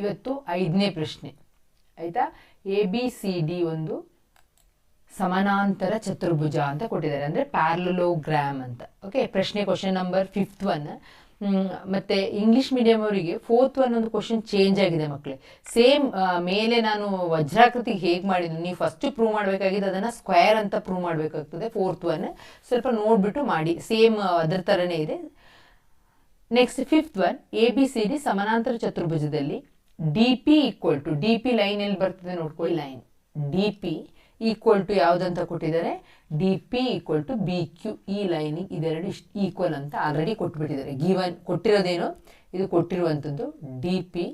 ಇವತ್ತು ಐದನೇ ಪ್ರಶ್ನೆ. ಆಯಿತಾ? ಎ ಬಿ ಸಿ ಡಿ ಒಂದು ಸಮಾನಾಂತರ ಚತುರ್ಭುಜ ಅಂತ ಕೊಟ್ಟಿದ್ದಾರೆ. ಅಂದರೆ ಪ್ಯಾರಲೋಗ್ರಾಮ್ ಅಂತ. ಓಕೆ ಪ್ರಶ್ನೆ ಕ್ವಶನ್ ನಂಬರ್ ಫಿಫ್ತ್ ಒನ್ ಮತ್ತೆ ಇಂಗ್ಲಿಷ್ ಮೀಡಿಯಂ ಅವರಿಗೆ ಫೋರ್ತ್ ಒನ್ ಒಂದು ಕ್ವಶನ್ ಚೇಂಜ್ ಆಗಿದೆ ಮಕ್ಕಳೇ ಸೇಮ್ ಮೇಲೆ ನಾನು ವಜ್ರಾಕೃತಿ ಹೇಗೆ ಮಾಡಿದ್ದೀನಿ ನೀವು ಫಸ್ಟ್ ಪ್ರೂವ್ ಮಾಡಬೇಕಾಗಿದೆ ಅದನ್ನು ಸ್ಕ್ವೇರ್ ಅಂತ ಪ್ರೂವ್ ಮಾಡಬೇಕಾಗ್ತದೆ ಫೋರ್ತ್ ಒನ್ ಸ್ವಲ್ಪ ನೋಡಿಬಿಟ್ಟು ಮಾಡಿ. ಸೇಮ್ ಅದರ ಥರನೇ ಇದೆ. Next fifth one A B C D ಸಮಾನಾಂತರ ಚತುರ್ಭುಜದಲ್ಲಿ D P equal to D P line ಎಲ್ಲಿ ಬರ್ತದೆ ನೋಡ್ಕೊಳ್ಳಿ line D P equal to ಯಾವುದಂತ ಕೊಟ್ಟಿದ್ದಾರೆ? D P equal to B Q ಈ ಲೈನಿಗೆ ಇದೆರಡು ಈಕ್ವಲ್ ಅಂತ ಆಲ್ರೆಡಿ ಕೊಟ್ಬಿಟ್ಟಿದ್ದಾರೆ. ಗಿವನ್ ಕೊಟ್ಟಿರೋದೇನು? ಇದು ಕೊಟ್ಟಿರುವಂಥದ್ದು ಡಿ ಪಿ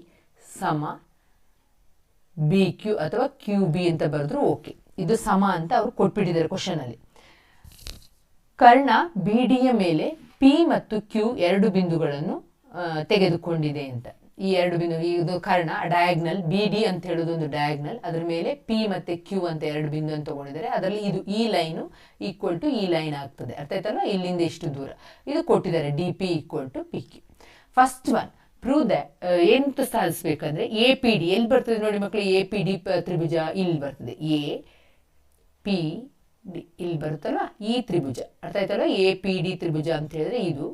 ಸಮ ಬಿ ಕ್ಯೂ ಅಥವಾ ಕ್ಯೂ ಬಿ ಅಂತ ಬರೆದ್ರು ಓಕೆ ಇದು ಸಮ ಅಂತ ಅವ್ರು ಕೊಟ್ಬಿಟ್ಟಿದ್ದಾರೆ ಕ್ವಶನಲ್ಲಿ ಕರ್ಣ ಬಿ ಡಿಯ ಮೇಲೆ ಪಿ ಮತ್ತು ಕ್ಯೂ ಎರಡು ಬಿಂದುಗಳನ್ನು ತೆಗೆದುಕೊಂಡಿದೆ ಅಂತ. ಈ ಎರಡು ಬಿಂದು ಇದು ಕಾರಣ ಡಯಾಗ್ನಲ್ ಬಿ ಡಿ ಅಂತ ಹೇಳೋದು ಒಂದು ಡಯಾಗ್ನಲ್ ಅದರ ಮೇಲೆ ಪಿ ಮತ್ತೆ ಕ್ಯೂ ಅಂತ ಎರಡು ಬಿಂದು ಅಂತ ತಗೊಂಡಿದ್ದಾರೆ. ಅದರಲ್ಲಿ ಇದು ಈ ಲೈನು ಈಕ್ವಲ್ ಟು ಈ ಲೈನ್ ಆಗ್ತದೆ. ಅರ್ಥ ಆಯ್ತಲ್ಲ ಇಲ್ಲಿಂದ ಇಷ್ಟು ದೂರ. ಇದು ಕೊಟ್ಟಿದ್ದಾರೆ D P equal to P Q first one prove the ಎಂತ ಸಾಧಿಸ್ಬೇಕಂದ್ರೆ ಎ ಪಿ ಡಿ ಎಲ್ಲಿ ಬರ್ತದೆ ನೋಡಿ ಮಕ್ಕಳು ಎ ಪಿ ಡಿ ತ್ರಿಭುಜ, ಇಲ್ಲಿ ಬರ್ತದೆ. ಎ ಪಿ ಇಲ್ಲಿ ಬರುತ್ತಲ್ಲ ಈ ತ್ರಿಭುಜ. ಅರ್ಥ ಆಯ್ತಲ್ವ? ಎ ಪಿ ಡಿ ತ್ರಿಭುಜ ಅಂತ ಹೇಳಿದ್ರೆ ಇದು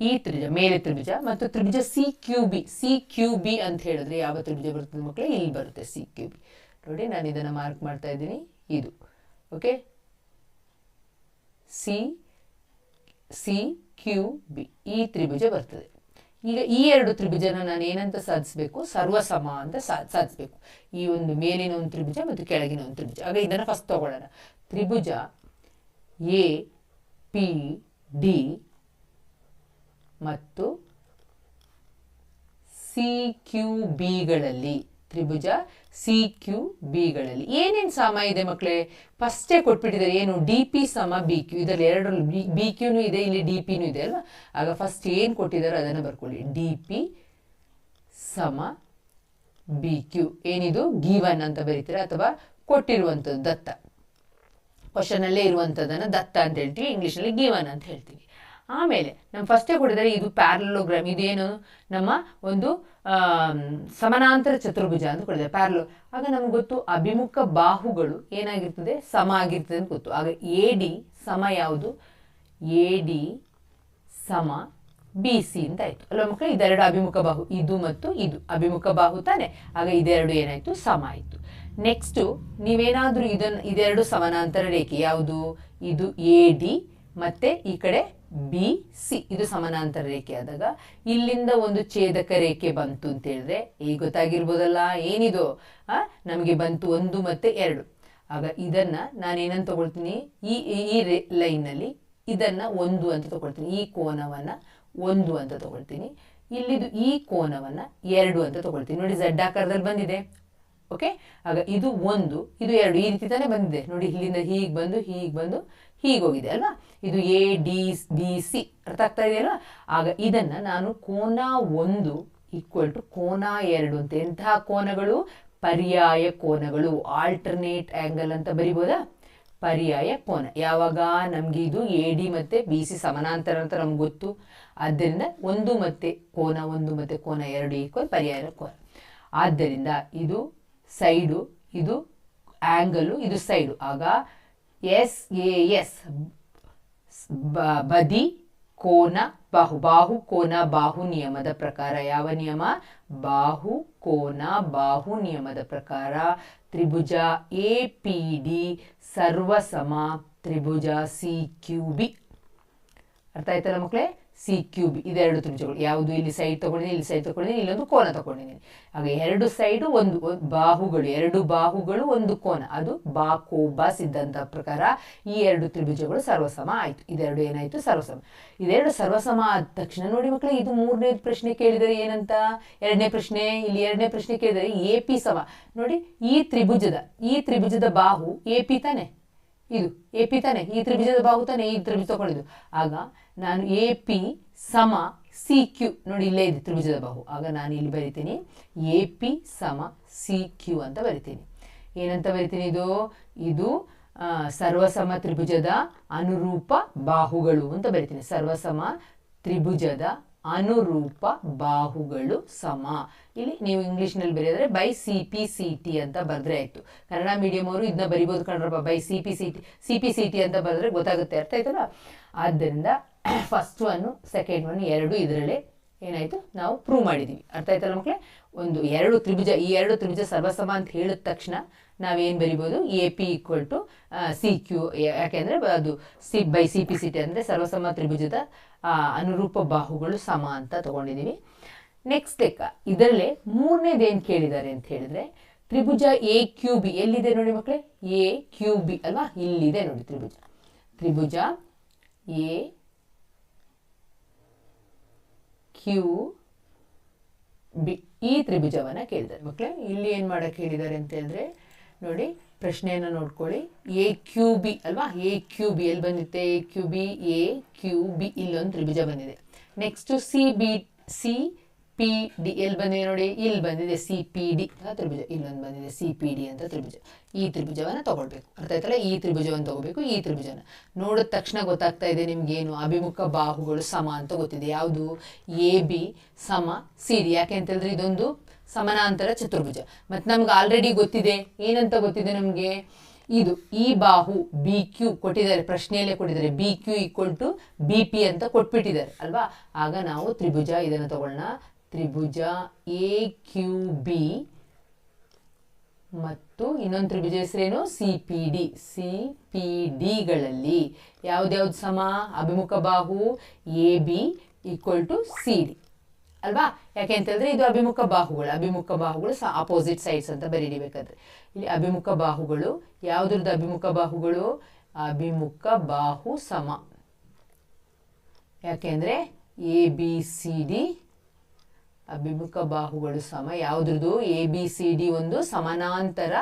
ಈ ತ್ರಿಭುಜ, ಮೇಲೆ ತ್ರಿಭುಜ ಮತ್ತು ತ್ರಿಭುಜ C Q B C Q B ಅಂತ ಹೇಳಿದ್ರೆ ಯಾವ ತ್ರಿಭುಜ ಬರ್ತದೆ ಮಕ್ಕಳೇ? ಇಲ್ಲಿ ಬರುತ್ತೆ ಸಿ ಕ್ಯೂ ಬಿ ನೋಡಿ, ನಾನು ಇದನ್ನು ಮಾರ್ಕ್ ಮಾಡ್ತಾ ಇದ್ದೀನಿ. ಇದು. Okay C C Q B ಈ ತ್ರಿಭುಜ ಬರ್ತದೆ. ಈಗ ಈ ಎರಡು ತ್ರಿಭುಜನ ನಾನು ಏನಂತ ಸಾಧಿಸಬೇಕು? ಸರ್ವಸಮ ಅಂತ ಸಾಧಿಸಬೇಕು. ಈ ಒಂದು ಮೇಲಿನ ಒಂದು ತ್ರಿಭುಜ ಮತ್ತು ಕೆಳಗಿನ ಒಂದು ತ್ರಿಭುಜ. ಆಗ ಇದನ್ನು ಫಸ್ಟ್ ತಗೊಳ್ಳೋಣ. ತ್ರಿಭುಜ ಎ ಪಿ ಡಿ ಮತ್ತು ಸಿ ಕ್ಯೂ ಬಿಗಳಲ್ಲಿ ತ್ರಿಭುಜ ಸಿ ಕ್ಯೂ ಬಿಗಳಲ್ಲಿ ಏನೇನು ಸಮ ಇದೆ ಮಕ್ಕಳೇ ಫಸ್ಟೇ ಕೊಟ್ಬಿಟ್ಟಿದ್ದಾರೆ, ಏನು? ಡಿ ಪಿ ಸಮ ಬಿ ಕ್ಯೂ ಇದರಲ್ಲಿ ಎರಡರಲ್ಲಿ ಬಿ ಬಿ ಕ್ಯೂನು ಇದೆ, ಇಲ್ಲಿ ಡಿ ಪಿನೂ ಇದೆ, ಅಲ್ವಾ? ಆಗ ಫಸ್ಟ್ ಏನು ಕೊಟ್ಟಿದ್ದಾರೆ ಅದನ್ನು ಬರ್ಕೊಳ್ಳಿ. ಡಿ ಪಿ ಸಮ ಬಿ ಕ್ಯೂ ಏನಿದು? ಗಿವನ್ ಅಂತ ಬರೀತೀರಾ? ಅಥವಾ ಕೊಟ್ಟಿರುವಂಥದ್ದು ದತ್ತ. ಕ್ವಶನಲ್ಲೇ ಇರುವಂಥದ್ದನ್ನು ದತ್ತ ಅಂತ ಹೇಳ್ತೀವಿ ಇಂಗ್ಲೀಷಲ್ಲಿ ಗಿವನ್ ಅಂತ ಹೇಳ್ತೀವಿ. ಆಮೇಲೆ ನಮ್ಮ ಫಸ್ಟೇ ಕೊಡಿದರೆ ಇದು ಪ್ಯಾರಲೋಗ್ರಾಮ್ ಇದೇನು? ನಮ್ಮ ಒಂದು ಸಮಾನಾಂತರ ಚತುರ್ಭುಜ ಅಂತ ಕೊಟ್ಟಿದ್ದಾರೆ ಪ್ಯಾರಲೋ ಆಗ ನಮ್ಗೆ ಗೊತ್ತು ಅಭಿಮುಖ ಬಾಹುಗಳು ಏನಾಗಿರ್ತದೆ? ಸಮ ಆಗಿರ್ತದೆ ಅಂತ ಗೊತ್ತು. ಆಗ ಎ ಡಿ ಸಮ ಯಾವುದು? ಎ ಡಿ ಸಮ ಬಿ ಸಿ ಅಂತ ಆಯ್ತು. ಅಲ್ಲ ಮಕ್ಕಳು ಇದೆರಡು ಅಭಿಮುಖ ಬಾಹು, ಇದು ಮತ್ತು ಇದು. ಅಭಿಮುಖ ಬಾಹು ತಾನೆ. ಆಗ ಇದೆರಡು ಏನಾಯ್ತು? ಸಮ ಆಯಿತು. ನೆಕ್ಸ್ಟು ನೀವೇನಾದರೂ ಇದನ್ನು ಇದೆರಡು ಸಮಾನಾಂತರ ರೇಖೆ ಯಾವುದು? ಇದು ಎ ಡಿ ಮತ್ತೆ ಈ ಕಡೆ ಬಿ, ಸಿ. ಇದು ಸಮಾನಾಂತರ ರೇಖೆ ಆದಾಗ ಇಲ್ಲಿಂದ ಒಂದು ಛೇದಕ ರೇಖೆ ಬಂತು ಅಂತ ಹೇಳಿದ್ರೆ ಈಗ ಗೊತ್ತಾಗಿರ್ಬೋದಲ್ಲ? ಏನಿದು? ಆ, ನಮಗೆ ಬಂತು ಒಂದು ಮತ್ತೆ ಎರಡು. ಆಗ ಇದನ್ನ ನಾನೇನಂತ ತಗೊಳ್ತೀನಿ? ಈ, ಈ- ಈ ನಲ್ಲಿ ಇದನ್ನ ಒಂದು ಅಂತ ತಗೊಳ್ತೀನಿ. ಈ ಕೋನವನ್ನ ಒಂದು ಅಂತ ತಗೊಳ್ತೀನಿ. ಇಲ್ಲಿದು ಈ ಕೋನವನ್ನ ಎರಡು ಅಂತ ತಗೊಳ್ತೀನಿ. ನೋಡಿ ಝಡ್ ಆಕಾರದಲ್ಲಿ ಬಂದಿದೆ. ಓಕೆ ಆಗ ಇದು ಒಂದು, ಇದು ಎರಡು ಈ ರೀತಿ ತಾನೇ ಬಂದಿದೆ. ನೋಡಿ ಇಲ್ಲಿಂದ ಹೀಗೆ ಬಂದು ಹೀಗೆ ಬಂದು ಹೀಗೆ ಹೋಗಿದೆ, ಅಲ್ವಾ? ಇದು ಎ ಡಿ ಬಿ ಸಿ ಅರ್ಥ ಆಗ್ತಾ ಇದೆಯಲ್ವಾ ಆಗ ಇದನ್ನ ನಾನು ಕೋನ ಒಂದು ಈಕ್ವಲ್ ಟು ಕೋನ ಎರಡು ಅಂತ ಎಂತಹ ಕೋನಗಳು? ಪರ್ಯಾಯ ಕೋನಗಳು. ಆಲ್ಟರ್ನೇಟ್ ಆಂಗಲ್ ಅಂತ ಬರಿಬೋದಾ? ಪರ್ಯಾಯ ಕೋನ. ಯಾವಾಗ? ನಮಗೆ ಇದು ಎ ಡಿ ಮತ್ತು ಬಿ ಸಿ ಸಮಾನಾಂತರ ಅಂತ ನಮ್ಗೆ ಗೊತ್ತು. ಆದ್ದರಿಂದ ಒಂದು ಮತ್ತೆ ಕೋನ ಒಂದು ಮತ್ತೆ ಕೋನ ಎರಡು ಈಕ್ವಲ್ ಪರ್ಯಾಯ ಕೋನ. ಆದ್ದರಿಂದ ಇದು ಸೈಡು ಇದು ಆ್ಯಂಗಲು ಇದು ಸೈಡು ಆಗ ಎಸ್, ಎ, ಎಸ್. ಬದಿ, ಕೋನ, ಬಾಹು. ಬಾಹು, ಕೋನ, ಬಾಹು ನಿಯಮದ ಪ್ರಕಾರ ಯಾವ ನಿಯಮ? ಬಾಹು, ಕೋನ, ಬಾಹು ನಿಯಮದ ಪ್ರಕಾರ. ತ್ರಿಭುಜ ಎ, ಪಿ, ಡಿ, ಸರ್ವಸಮ ತ್ರಿಭುಜ ಸಿ, ಕ್ಯೂ, ಬಿ. ಅರ್ಥ ಆಯ್ತಲ್ಲ ಮಕ್ಕಳೇ? ಸಿ ಕ್ಯೂಬ್ ಇದೆರಡು ತ್ರಿಭುಜಗಳು ಯಾವುದು? ಇಲ್ಲಿ ಸೈಡ್ ತಗೊಂಡಿದ್ದೀನಿ, ಇಲ್ಲಿ ಸೈಡ್ ತಗೊಂಡಿದ್ದೀನಿ ಇಲ್ಲೊಂದು ಕೋನ ತಗೊಂಡಿದ್ದೀನಿ. ಆಗ ಎರಡು ಸೈಡು ಒಂದು ಬಾಹುಗಳು, ಎರಡು ಬಾಹುಗಳು, ಒಂದು ಕೋನ. ಅದು ಬಾಕೋಬಾ ಸಿದ್ಧಾಂತ ಪ್ರಕಾರ ಈ ಎರಡು ತ್ರಿಭುಜಗಳು ಸರ್ವಸಮ ಆಯಿತು. ಇದೆರಡು ಏನಾಯಿತು? ಸರ್ವಸಮ. ಇದೆರಡು ಸರ್ವಸಮ ಆದ ತಕ್ಷಣ ನೋಡಿ ಮಕ್ಕಳೇ, ಇದು ಮೂರನೇ ಪ್ರಶ್ನೆ ಕೇಳಿದರೆ ಏನಂತ? ಎರಡನೇ ಪ್ರಶ್ನೆ, ಇಲ್ಲಿ ಎರಡನೇ ಪ್ರಶ್ನೆ ಕೇಳಿದರೆ ಎ ಪಿ ಸಮ. ನೋಡಿ, ಈ ತ್ರಿಭುಜದ ಈ ತ್ರಿಭುಜದ ಬಾಹು ಎ ಪಿ ತಾನೆ. ಇದು ಎ ಪಿ ತಾನೆ. ಈ ತ್ರಿಭುಜದ ಬಾಹು ತಾನೆ, ಈ ತ್ರಿಭುಜ ತಗೊಂಡಿದ್ದು. ಆಗ ನಾನು ಎ ಪಿ ಸಮ ಸಿ ಕ್ಯೂ ನೋಡಿ ಇಲ್ಲೇ ಇದೆ ತ್ರಿಭುಜದ ಬಾಹು. ಆಗ ನಾನು ಇಲ್ಲಿ ಬರಿತೀನಿ ಎ ಪಿ ಸಮ ಸಿ ಕ್ಯೂ ಅಂತ ಬರಿತೀನಿ. ಏನಂತ ಬರಿತೀನಿ ಇದು? ಇದು ಸರ್ವಸಮ ತ್ರಿಭುಜದ ಅನುರೂಪ ಬಾಹುಗಳು ಅಂತ ಬರಿತೀನಿ. ಸರ್ವಸಮ ತ್ರಿಭುಜದ ಅನುರೂಪ ಬಾಹುಗಳು ಸಮ. ಇಲ್ಲಿ ನೀವು ಇಂಗ್ಲೀಷ್ನಲ್ಲಿ ಬರೆಯೋದ್ರೆ by C P C T ಅಂತ ಬರೆದ್ರೆ ಆಯಿತು. ಕನ್ನಡ ಮೀಡಿಯಂ ಅವರು ಇದನ್ನ ಬರಿಬೋದು ಕಣ್ರಪ್ಪ by C P C T C P C T ಅಂತ ಬರೆದ್ರೆ ಗೊತ್ತಾಗುತ್ತೆ. ಅರ್ಥ ಆಯ್ತಲ್ಲ? ಆದ್ದರಿಂದ ಫಸ್ಟ್ ಒನ್ನು ಸೆಕೆಂಡ್ ಒನ್ ಎರಡು ಇದರಲ್ಲೇ ಏನಾಯಿತು? ನಾವು ಪ್ರೂವ್ ಮಾಡಿದ್ದೀವಿ ಅರ್ಥ ಆಯ್ತಲ್ಲ ಮಕ್ಕಳೇ ಒಂದು ಎರಡು ತ್ರಿಭುಜ, ಈ ಎರಡು ತ್ರಿಭುಜ ಸರ್ವಸಮ ಅಂತ ಹೇಳಿದ ತಕ್ಷಣ ನಾವೇನು ಬರಿಬೋದು? A P equal to C Q ಯಾಕೆಂದರೆ ಅದು C by C P C T ಅಂದರೆ ಸರ್ವಸಮ ತ್ರಿಭುಜದ ಅನುರೂಪ ಬಾಹುಗಳು ಸಮ ಅಂತ ತಗೊಂಡಿದ್ದೀವಿ ನೆಕ್ಸ್ಟ್ ಲೆಕ್ಕ ಇದರಲ್ಲೇ ಮೂರನೇದು ಏನು ಕೇಳಿದ್ದಾರೆ ಅಂತ ಹೇಳಿದ್ರೆ, ತ್ರಿಭುಜ ಎ ಕ್ಯೂ ಬಿ ಎಲ್ಲಿದೆ ನೋಡಿ ಮಕ್ಕಳೇ ಎ ಕ್ಯೂ ಬಿ ಅಲ್ವಾ? ಇಲ್ಲಿದೆ ನೋಡಿ ತ್ರಿಭುಜ. ತ್ರಿಭುಜ ಎ ಕ್ಯೂ ಬಿ ಈ ತ್ರಿಭುಜವನ್ನು ಕೇಳಿದ್ದಾರೆ. ಮಕ್ಕಳೇ ಇಲ್ಲಿ ಏನು ಮಾಡೋಕ್ಕೆ ಹೇಳಿದ್ದಾರೆ ಅಂತ ನೋಡಿ, ಪ್ರಶ್ನೆಯನ್ನು ನೋಡ್ಕೊಳ್ಳಿ. ಎ ಕ್ಯೂ ಬಿ ಅಲ್ವಾ? ಎ ಕ್ಯೂ ಬಿ ಎಲ್ಲಿ ಬಂದಿತ್ತೆ? A Q B A Q B ಇಲ್ಲೊಂದು ತ್ರಿಭುಜ ಬಂದಿದೆ. Next C B C P D ಎಲ್ಲಿ ಬಂದಿದೆ ನೋಡಿ ಇಲ್ಲಿ ಬಂದಿದೆ ಸಿ ಪಿ ಡಿ ತ್ರಿಭುಜ, ಇಲ್ಲೊಂದು ಬಂದಿದೆ ಸಿ ಪಿ ಡಿ ಅಂತ ತ್ರಿಭುಜ. ಈ ತ್ರಿಭುಜವನ್ನು ತಗೊಳ್ಬೇಕು. ಅರ್ಥ ಆಯ್ತಲ್ಲ? ಈ ತ್ರಿಭುಜವನ್ನು ತಗೋಬೇಕು ಈ ತ್ರಿಭುಜನ. ನೋಡಿದ ತಕ್ಷಣ ಗೊತ್ತಾಗ್ತಾ ಇದೆ ನಿಮ್ಗೇನು ಅಭಿಮುಖ ಬಾಹುಗಳು ಸಮ ಅಂತ ಗೊತ್ತಿದೆ. ಯಾವುದು? ಎ, ಬಿ ಸಮ, ಸಿ, ಡಿ. ಯಾಕೆ ಅಂತ ಹೇಳಿದ್ರೆ ಇದೊಂದು ಸಮಾನಾಂತರ ಚತುರ್ಭುಜ. ಮತ್ತು ನಮ್ಗೆ ಆಲ್ರೆಡಿ ಗೊತ್ತಿದೆ. ಏನಂತ ಗೊತ್ತಿದೆ ನಮಗೆ? ಇದು ಈ ಬಾಹು ಬಿ ಕ್ಯೂ ಕೊಟ್ಟಿದ್ದಾರೆ, ಪ್ರಶ್ನೆಯಲ್ಲೇ ಕೊಟ್ಟಿದ್ದಾರೆ. B Q equal to B P ಅಂತ ಕೊಟ್ಬಿಟ್ಟಿದ್ದಾರೆ, ಅಲ್ವಾ? ಆಗ ನಾವು ತ್ರಿಭುಜ ಇದನ್ನು ತಗೊಳ್ಳೋಣ ತ್ರಿಭುಜ ಎ ಕ್ಯೂ ಬಿ ಮತ್ತು ಇನ್ನೊಂದು ತ್ರಿಭುಜ ಹೆಸರೇನು? C P D. C P ಡಿಗಳಲ್ಲಿ ಯಾವ್ದ್ಯಾವ್ದು ಸಮ? ಅಭಿಮುಖ ಬಾಹು A B equal to C D. ಅಲ್ವಾ? ಯಾಕೆ ಅಂತಂದ್ರೆ ಇದು ಅಭಿಮುಖ ಬಾಹುಗಳು. ಅಭಿಮುಖ ಬಾಹುಗಳು ಅಪೋಸಿಟ್ ಸೈಡ್ಸ್ ಅಂತ ಬರೀಬೇಕಾದ್ರೆ ಇಲ್ಲಿ ಅಭಿಮುಖ ಬಾಹುಗಳು, ಯಾವುದ್ರದ್ದು ಅಭಿಮುಖ ಬಾಹುಗಳು? ಅಭಿಮುಖ ಬಾಹು ಸಮ. ಯಾಕೆಂದ್ರೆ ಎ ಬಿ ಸಿ ಡಿ ಅಭಿಮುಖ ಬಾಹುಗಳು ಸಮ. ಯಾವುದ್ರದ್ದು? ಎ ಬಿ ಸಿ ಡಿ ಒಂದು ಸಮಾನಾಂತರ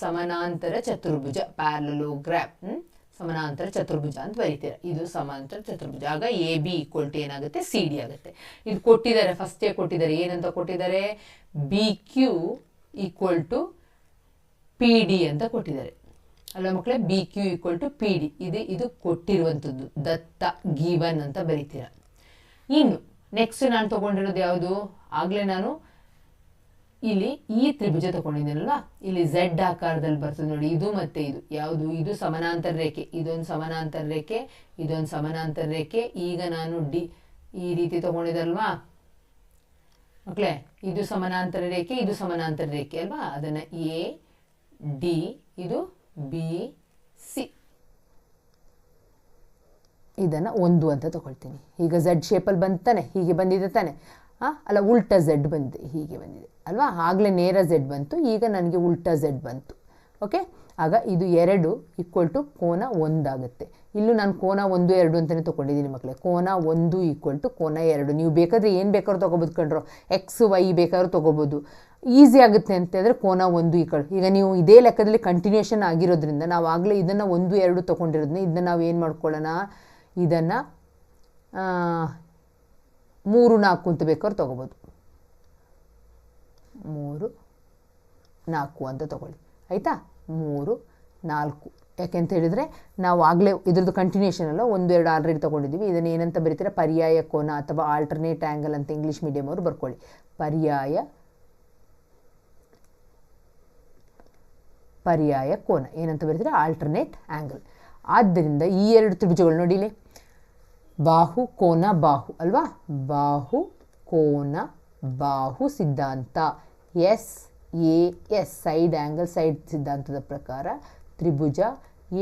ಸಮಾನಾಂತರ ಚತುರ್ಭುಜ ಪ್ಯಾರಲೋಗ್ರಾಫ್ ಹ್ಮ್? ಸಮಾನಾಂತರ ಚತುರ್ಭುಜ ಅಂತ ಬರೀತೀರ. ಇದು ಸಮಾನಾಂತರ ಚತುರ್ಭುಜ. ಆಗ ಎ ಬಿ ಈಕ್ವಲ್ ಟು ಏನಾಗುತ್ತೆ? ಸಿ ಡಿ ಆಗುತ್ತೆ. ಇದು ಕೊಟ್ಟಿದ್ದಾರೆ ಫಸ್ಟೇ ಕೊಟ್ಟಿದ್ದಾರೆ. ಏನಂತ ಕೊಟ್ಟಿದ್ದಾರೆ? B Q equal to P D ಅಂತ ಕೊಟ್ಟಿದ್ದಾರೆ. ಅಲ್ಲ ಮಕ್ಕಳೇ B Q equal to P D ಇದು ಇದು ಕೊಟ್ಟಿರುವಂಥದ್ದು. ದತ್ತ ಗೀವನ್ ಅಂತ ಬರೀತೀರ. ಇನ್ನು ನೆಕ್ಸ್ಟ್ ನಾನು ತಗೊಂಡಿರೋದು ಯಾವುದು? ಆಗಲೇ ನಾನು ಇಲ್ಲಿ ಈ ತ್ರಿಭುಜ ತಗೊಂಡಿದ್ದೀನಲ್ವಾ ಇಲ್ಲಿ ಝೆಡ್ ಆಕಾರದಲ್ಲಿ ಬರ್ತದೆ ನೋಡಿ, ಇದು ಮತ್ತೆ ಇದು. ಯಾವುದು? ಇದು ಸಮಾನಾಂತರ ರೇಖೆ. ಇದೊಂದು ಸಮಾನಾಂತರ ರೇಖೆ, ಇದೊಂದು ಸಮಾನಾಂತರ ರೇಖೆ. ಈಗ ನಾನು ಡಿ, ಈ ರೀತಿ ತಗೊಂಡಿದ್ದಲ್ವಾ ಮಕ್ಕಳೇ ಇದು ಸಮಾನಾಂತರ ರೇಖೆ, ಇದು ಸಮಾನಾಂತರ ರೇಖೆ ಅಲ್ವಾ? ಅದನ್ನು ಎ ಡಿ ಇದು ಬಿ ಸಿ ಇದನ್ನು ಒಂದು ಅಂತ ತಗೊಳ್ತೀನಿ. ಈಗ ಝೆಡ್ ಶೇಪಲ್ಲಿ ತಾನೆ, ಹೀಗೆ ಬಂದಿದೆ ತಾನೆ. ಹಾಂ ಅಲ್ಲ ಉಲ್ಟಾ ಝೆಡ್ ಬಂದಿದೆ ಹೀಗೆ ಬಂದಿದೆ. ಅಲ್ವಾ? ಆಗಲೇ ನೇರ ಝೆಡ್ ಬಂತು, ಈಗ ನನಗೆ ಉಲ್ಟಾ ಝೆಡ್ ಬಂತು. ಓಕೆ ಆಗ ಇದು ಎರಡು ಈಕ್ವಲ್ ಟು ಕೋನ ಒಂದಾಗುತ್ತೆ ಇಲ್ಲೂ ನಾನು ಕೋನ ಒಂದು, ಎರಡು ಅಂತಲೇ ತೊಗೊಂಡಿದ್ದೀನಿ ಮಕ್ಕಳೇ ಕೋನ ಒಂದು ಈಕ್ವಲ್ ಟು ಕೋನ ಎರಡು. ನೀವು ಬೇಕಾದರೆ ಏನು ಬೇಕಾದ್ರೂ ತೊಗೊಬೋದು ಕಂಡ್ರೋ ಎಕ್ಸ್ ವೈ ಬೇಕಾದ್ರೂ ತೊಗೋಬೋದು. ಈಸಿ ಆಗುತ್ತೆ ಅಂತಂದರೆ ಕೋನ ಒಂದು ಈಕ್ವಲ್ ಈಗ ನೀವು ಇದೇ ಲೆಕ್ಕದಲ್ಲಿ ಕಂಟಿನ್ಯೂಷನ್ ಆಗಿರೋದ್ರಿಂದ ನಾವು ಆಗಲೇ ಇದನ್ನು ಒಂದು, ಎರಡು ತೊಗೊಂಡಿರೋದ್ರಿಂದ ಇದನ್ನ ನಾವು ಏನು ಮಾಡ್ಕೊಳ್ಳೋಣ? ಇದನ್ನು ಮೂರು, ನಾಲ್ಕು ಅಂತ ಬೇಕಾದ್ರೆ ತೊಗೋಬೋದು. ಮೂರು, ನಾಲ್ಕು ಅಂತ ತಗೊಳ್ಳಿ. ಆಯಿತಾ? ಮೂರು, ನಾಲ್ಕು. ಯಾಕೆಂತ ಹೇಳಿದರೆ, ನಾವು ಆಗಲೇ ಇದ್ರದ್ದು ಕಂಟಿನ್ಯೂಷನ್ ಅಲ್ಲ ಒಂದು ಎರಡು ಆಲ್ರೆಡಿ ತೊಗೊಂಡಿದ್ದೀವಿ. ಇದನ್ನು ಏನಂತ ಬರೀತೀರ? ಪರ್ಯಾಯ ಕೋನ ಅಥವಾ ಆಲ್ಟರ್ನೇಟ್ ಆ್ಯಂಗಲ್ ಅಂತ ಇಂಗ್ಲೀಷ್ ಮೀಡಿಯಮ್ ಅವರು ಬರ್ಕೊಳ್ಳಿ. ಪರ್ಯಾಯ ಪರ್ಯಾಯ ಕೋನ. ಏನಂತ ಬರೀತೀರ? ಆಲ್ಟರ್ನೇಟ್ ಆ್ಯಂಗಲ್ ಆದ್ದರಿಂದ ಈ ಎರಡು ತ್ರಿಭುಜಗಳು ನೋಡಿಲೇ? ಬಾಹು, ಕೋನ, ಬಾಹು, ಅಲ್ವಾ? ಬಾಹು, ಕೋನ, ಬಾಹು ಸಿದ್ಧಾಂತ. S A S side angle side ಸಿದ್ಧಾಂತದ ಪ್ರಕಾರ ತ್ರಿಭುಜ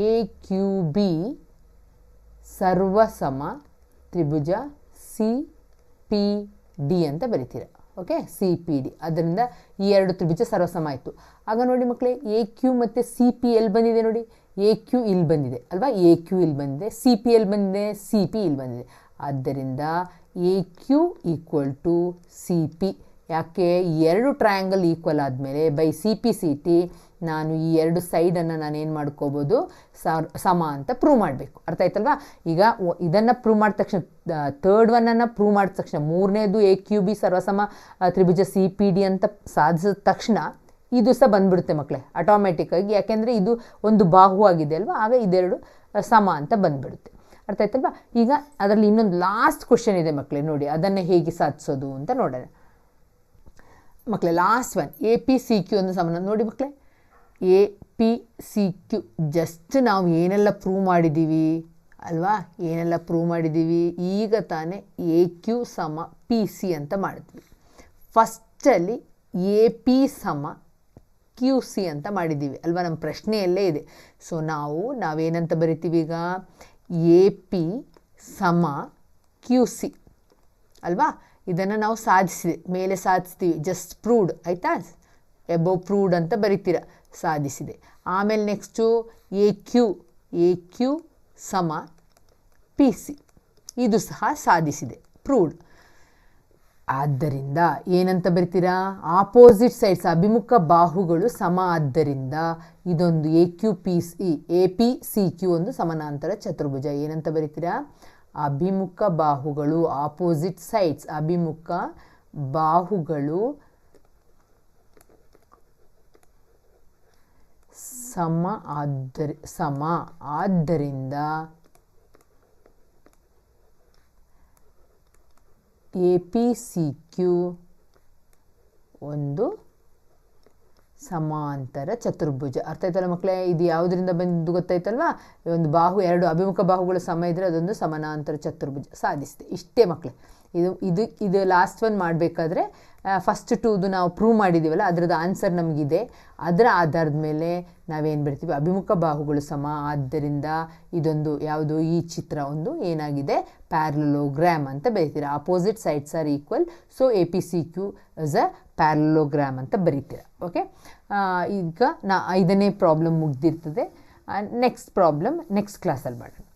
ಎ ಕ್ಯೂ ಬಿ ಸರ್ವಸಮ ತ್ರಿಭುಜ ಸಿ ಪಿ ಡಿ ಅಂತ ಬರಿತೀರ. ಓಕೆ ಸಿ ಪಿ ಡಿ ಅದರಿಂದ ಈ ಎರಡು ತ್ರಿಭುಜ ಸರ್ವಸಮ ಆಯಿತು. ಆಗ ನೋಡಿ ಮಕ್ಕಳೇ ಎ ಕ್ಯೂ ಮತ್ತು ಸಿ ಪಿ ಎಲ್ ಬಂದಿದೆ ನೋಡಿ? ಎ ಕ್ಯೂ ಇಲ್ಲಿ ಬಂದಿದೆ, ಅಲ್ವಾ? ಎ ಕ್ಯೂ ಇಲ್ಲಿ ಬಂದಿದೆ ಸಿ ಪಿ ಎಲ್ಲಿ ಬಂದಿದೆ ಸಿ ಪಿ ಇಲ್ಲಿ ಬಂದಿದೆ. ಆದ್ದರಿಂದ A Q equal to C P ಯಾಕೆ? ಎರಡು ಟ್ರಯಾಂಗಲ್ ಈಕ್ವಲ್ ಆದಮೇಲೆ by C P C T ನಾನು ಈ ಎರಡು ಸೈಡನ್ನು ನಾನು ಏನು ಮಾಡ್ಕೋಬೋದು? ಸಮ ಅಂತ ಪ್ರೂವ್ ಮಾಡಬೇಕು. ಅರ್ಥ ಆಯ್ತಲ್ವಾ? ಈಗ ಇದನ್ನು ಪ್ರೂವ್ ಮಾಡಿದ ತಕ್ಷಣ ತರ್ಡ್ ಒನ್ನನ್ನು ಪ್ರೂವ್ ಮಾಡಿದ ತಕ್ಷಣ ಮೂರನೇದು ಎ ಕ್ಯೂ ಬಿ ಸರ್ವಸಮ ತ್ರಿಭುಜ ಸಿ ಪಿ ಡಿ ಅಂತ ಸಾಧಿಸಿದ ತಕ್ಷಣ ಇದು ಸಹ ಬಂದ್ಬಿಡುತ್ತೆ ಮಕ್ಕಳೇ ಆಟೋಮೆಟಿಕ್ಕಾಗಿ ಯಾಕೆಂದರೆ ಇದು ಒಂದು ಬಾಹು ಆಗಿದೆ ಅಲ್ವಾ? ಆಗ ಇದೆರಡು ಸಮ ಅಂತ ಬಂದ್ಬಿಡುತ್ತೆ. ಅರ್ಥ ಆಯ್ತಲ್ವಾ? ಈಗ ಅದರಲ್ಲಿ ಇನ್ನೊಂದು ಲಾಸ್ಟ್ ಕ್ವಶನ್ ಇದೆ ಮಕ್ಕಳೇ ನೋಡಿ, ಅದನ್ನು ಹೇಗೆ ಸಾಧಿಸೋದು ಅಂತ ನೋಡೋಣ. ಮಕ್ಕಳೇ last one A P C Q ಒಂದು ಸಮಾನ. ನೋಡಿ ಮಕ್ಕಳೇ A P C Q just ನಾವು ಏನೆಲ್ಲ ಪ್ರೂವ್ ಮಾಡಿದ್ದೀವಿ ಅಲ್ವಾ? ಏನೆಲ್ಲ ಪ್ರೂವ್ ಮಾಡಿದ್ದೀವಿ ಈಗ ತಾನೇ ಎ ಕ್ಯೂ ಸಮ ಪಿ ಸಿ ಅಂತ ಮಾಡಿದ್ವಿ. ಫಸ್ಟಲ್ಲಿ ಎ ಪಿ ಸಮ ಕ್ಯೂ ಸಿ ಅಂತ ಮಾಡಿದ್ದೀವಿ. ಅಲ್ವಾ? ನಮ್ಮ ಪ್ರಶ್ನೆಯಲ್ಲೇ ಇದೆ. ಸೊ ನಾವು, ನಾವೇನಂತ ಬರಿತೀವಿ ಈಗ? ಎ ಪಿ ಸಮ ಕ್ಯೂ ಸಿ ಅಲ್ವಾ? ಇದನ್ನು ನಾವು ಸಾಧಿಸಿದೆ ಮೇಲೆ ಸಾಧಿಸ್ತೀವಿ. ಜಸ್ಟ್ ಪ್ರೂವ್ಡ್ ಆಯಿತಾ? ಎಬೋ ಪ್ರೂವ್ಡ್ ಅಂತ ಬರಿತೀರ. ಸಾಧಿಸಿದೆ. ಆಮೇಲೆ next A Q A Q ಸಮ ಪಿ ಸಿ ಇದು ಸಹ ಸಾಧಿಸಿದೆ. ಪ್ರೂವ್ಡ್ ಆದ್ದರಿಂದ ಏನಂತ ಬರ್ತೀರಾ? ಆಪೋಸಿಟ್ ಸೈಡ್ಸ್ ಅಭಿಮುಖ ಬಾಹುಗಳು ಸಮ ಆದ್ದರಿಂದ ಇದೊಂದು A Q P C A P C Q ಒಂದು ಸಮಾನಾಂತರ ಚತುರ್ಭುಜ. ಏನಂತ ಬರಿತೀರಾ? ಅಭಿಮುಖ ಬಾಹುಗಳು ಆಪೋಸಿಟ್ ಸೈಡ್ಸ್ ಅಭಿಮುಖ ಬಾಹುಗಳು ಸಮ ಆದ್ದರಿ ಸಮ. ಆದ್ದರಿಂದ ಎ ಪಿ ಸಿ ಕ್ಯೂ ಒಂದು ಸಮಾಂತರ ಚತುರ್ಭುಜ. ಅರ್ಥ ಆಯ್ತಲ್ಲ ಮಕ್ಕಳೇ? ಇದು ಯಾವುದರಿಂದ ಬಂದು ಗೊತ್ತಾಯ್ತಲ್ವಾ? ಒಂದು ಬಾಹು, ಎರಡು ಅಭಿಮುಖ ಬಾಹುಗಳು ಸಮ ಇದ್ದರೆ ಅದೊಂದು ಸಮಾನಾಂತರ ಚತುರ್ಭುಜ. ಸಾಧಿಸಿದೆ. ಇಷ್ಟೇ ಮಕ್ಕಳೇ. ಇದು ಇದು ಇದು ಲಾಸ್ಟ್ ಒನ್ ಮಾಡಬೇಕಾದ್ರೆ ಫಸ್ಟ್ ಟೂದು ನಾವು ಪ್ರೂವ್ ಮಾಡಿದ್ದೀವಲ್ಲ ಅದರದ್ದು ಆನ್ಸರ್ ನಮಗಿದೆ. ಅದರ ಆಧಾರದ ಮೇಲೆ ನಾವೇನು ಬಿಡ್ತೀವಿ? ಅಭಿಮುಖ ಬಾಹುಗಳು ಸಮ. ಆದ್ದರಿಂದ ಇದೊಂದು ಯಾವುದು? ಈ ಚಿತ್ರ ಒಂದು ಏನಾಗಿದೆ? ಪ್ಯಾರಲೋಗ್ರಾಮ್ ಅಂತ ಬರೀತೀರ. Opposite sides are equal so A P C Q is a parallelogram ಅಂತ ಬರೀತೀರ. ಓಕೆ ಈಗ ನಾ ಐದನೇ ಪ್ರಾಬ್ಲಮ್ ಮುಗ್ದಿರ್ತದೆ. ನೆಕ್ಸ್ಟ್ ಪ್ರಾಬ್ಲಮ್ ನೆಕ್ಸ್ಟ್ ಕ್ಲಾಸಲ್ಲಿ ಮಾಡೋಣ.